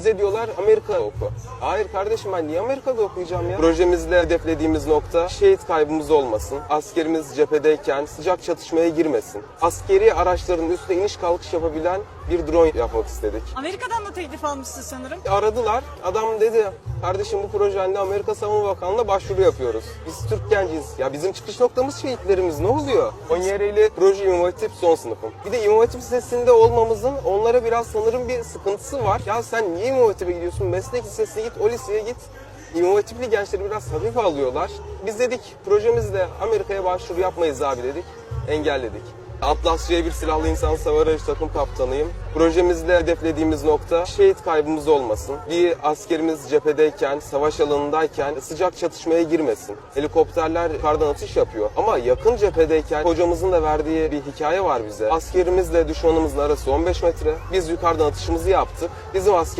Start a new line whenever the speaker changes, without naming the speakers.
Bize diyorlar Amerika'da oku. Hayır kardeşim ben niye Amerika'da okuyacağım ya? Projemizle hedeflediğimiz nokta şehit kaybımız olmasın. Askerimiz cephedeyken sıcak çatışmaya girmesin. Askeri araçların üstüne iniş kalkış yapabilen bir drone yapmak istedik.
Amerika'dan da teklif almışsın sanırım.
Aradılar. Adam dedi kardeşim bu projende Amerika Savunma Bakanlığı'na başvuru yapıyoruz. Biz Türk genciyiz. Ya bizim çıkış noktamız şehitlerimiz ne oluyor? Konyereli proje Hatip son sınıfım. Bir de Hatip Lisesi'nde olmamızın onlara biraz sanırım bir sıkıntısı var. Ya sen niye İmam Hatip'e gidiyorsun? Meslek lisesine git, o liseye git. İmam Hatipli gençleri biraz hafif alıyorlar. Biz dedik projemizle Amerika'ya başvuru yapmayız abi dedik. Engelledik. Atlas C1 silahlı insan savar aracı takım kaptanıyım. Projemizle hedeflediğimiz nokta şehit kaybımız olmasın. Bir askerimiz cephedeyken, savaş alanındayken sıcak çatışmaya girmesin. Helikopterler yukarıdan atış yapıyor. Ama yakın cephedeyken hocamızın da verdiği bir hikaye var bize. Askerimizle düşmanımızın arası 15 metre. Biz yukarıdan atışımızı yaptık. Bizim asker